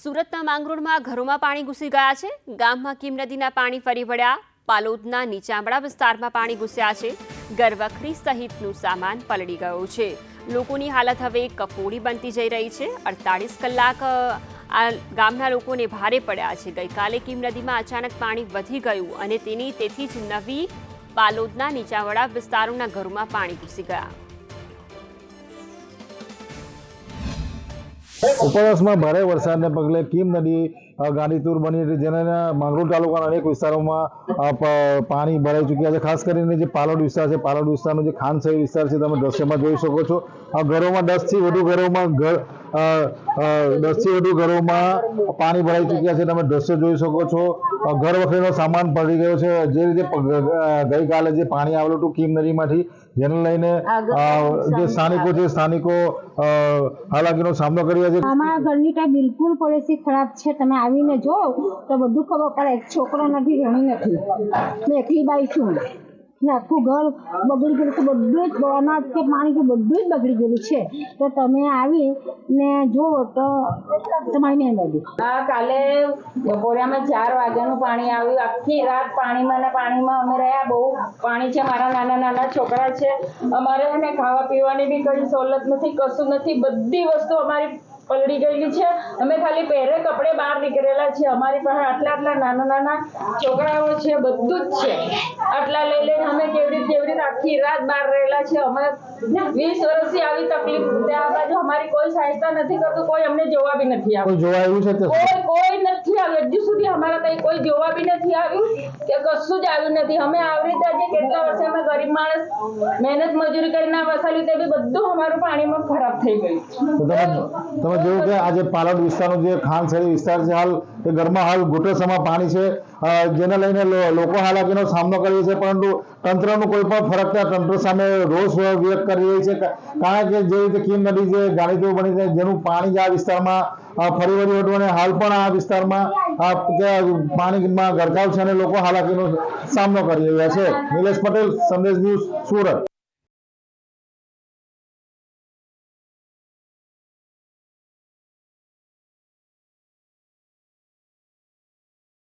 સુરતના માંગરોળમાં ઘરોમાં પાણી ઘૂસી ગયા છે. ગામમાં કીમ નદીના પાણી ફરી વળ્યા. પાલોદના નીચાંબડા વિસ્તારમાં પાણી ઘૂસ્યા છે. ગરવખરી સહિતનું સામાન પલળી ગયો છે. લોકોની હાલત હવે કફોડી બનતી જઈ રહી છે. અડતાળીસ કલાક આ ગામના લોકોને ભારે પડ્યા છે. ગઈકાલે કીમ નદીમાં અચાનક પાણી વધી ગયું અને તેની તેથી જ નવી પાલોદના નીચાંવાળા વિસ્તારોના ઘરોમાં પાણી ઘૂસી ગયા. ઉપરવાસમાં ભારે વરસાદને પગલે કીમ નદી ગાંધીતુર બની હતી, જેને માંગરોળ તાલુકાના અનેક વિસ્તારોમાં પાણી ભરાઈ ચૂક્યા છે. ખાસ કરીને જે પાલોડ વિસ્તાર છે, પાલોડ વિસ્તારનો જે ખાનસઈ વિસ્તાર છે, તમે દ્રશ્યમાં જોઈ શકો છો. આ ઘરોમાં દસથી વધુ ઘરોમાં ઘર દસથી વધુ ઘરોમાં પાણી ભરાઈ ચૂક્યા છે તમે દ્રશ્ય જોઈ શકો છો. ઘર વખરીનો સામાન પડી ગયો છે. જે રીતે ગઈકાલે જે પાણી આવેલું હતું કીમ નદીમાંથી જેને લઈને જે સ્થાનિકો છે સ્થાનિકો હાલાકીનો સામનો કરી રહ્યા છે. અમારા ઘરની ટાઈપ બિલકુલ પરિસ્થિતિ ખરાબ છે. તમે આવીને જો તો બધું ખબર પડે. છોકરો નથી ઘણી નથી. મેં એકલી બાઈ છું. ને આખું ઘર બગડી ગયેલું છે, બધું જ અનાજ કે પાણી કે બધું જ બગડી ગયેલું છે. તો તમે આવી ને જુઓ તો તમારી મહેરબાની હા, કાલે બપોરે ચાર વાગ્યાનું પાણી આવ્યું. આખી રાત પાણીમાં ને પાણીમાં અમે રહ્યા. બહુ પાણી છે, મારા નાના નાના છોકરા છે. અમારે એને ખાવા પીવાની બી કઈ સવલત નથી, કશું નથી. બધી વસ્તુ અમારી પલળી ગયેલી છે. અમે ખાલી પહેરે કપડે બહાર નીકળેલા છે અમારી પાસે આટલા આટલા નાના નાના છોકરાઓ છે બધું જ છે. આટલા લઈ લઈને અમે કેવી રીતે કેવી રીતે આખી રાત બહાર રહેલા છે અમે વીસ વર્ષથી આવી તકલીફ ત્યાં બાજુ અમારી કોઈ સહાયતા નથી કરતું કોઈ અમને જોવા બી નથી આવતું. જોવા એવું છે કોઈ કોઈ નથી આવ્યું. હજુ સુધી અમારા ત્યાં કોઈ જોવા બી નથી આવ્યું કે કશું જ આવ્યું નથી. અમે આવી રીતે કેટલા વર્ષે અમે ગરીબ માણસ મહેનત મજૂરી કરીને આ વસાવી તે બી બધું અમારું પાણીમાં ખરાબ થઈ ગયું. તમે જોયું કે આજે પાલડ વિસ્તારનો જે ખાનસરી વિસ્તાર છે હાલ, એ ઘરમાં હાલ ઘૂંટણસમાં પાણી છે. જેને લઈને લોકો હાલાકીનો સામનો કરે છે, પરંતુ તંત્રનું કોઈ પણ ફરક ત્યાં તંત્ર સામે રોષ વ્યક્ત કરી રહી છે. કારણ કે જે રીતે કીમ નદી જે જાણીતું બની છે, જેનું પાણી આ વિસ્તારમાં ફરી વળી હતું હાલ પણ આ વિસ્તારમાં આ પાણીમાં ગરકાવ છે અને લોકો હાલાકીનો સામનો કરી રહ્યા છે. નિલેશ પટેલ, સંદેશ ન્યૂઝ સુરત.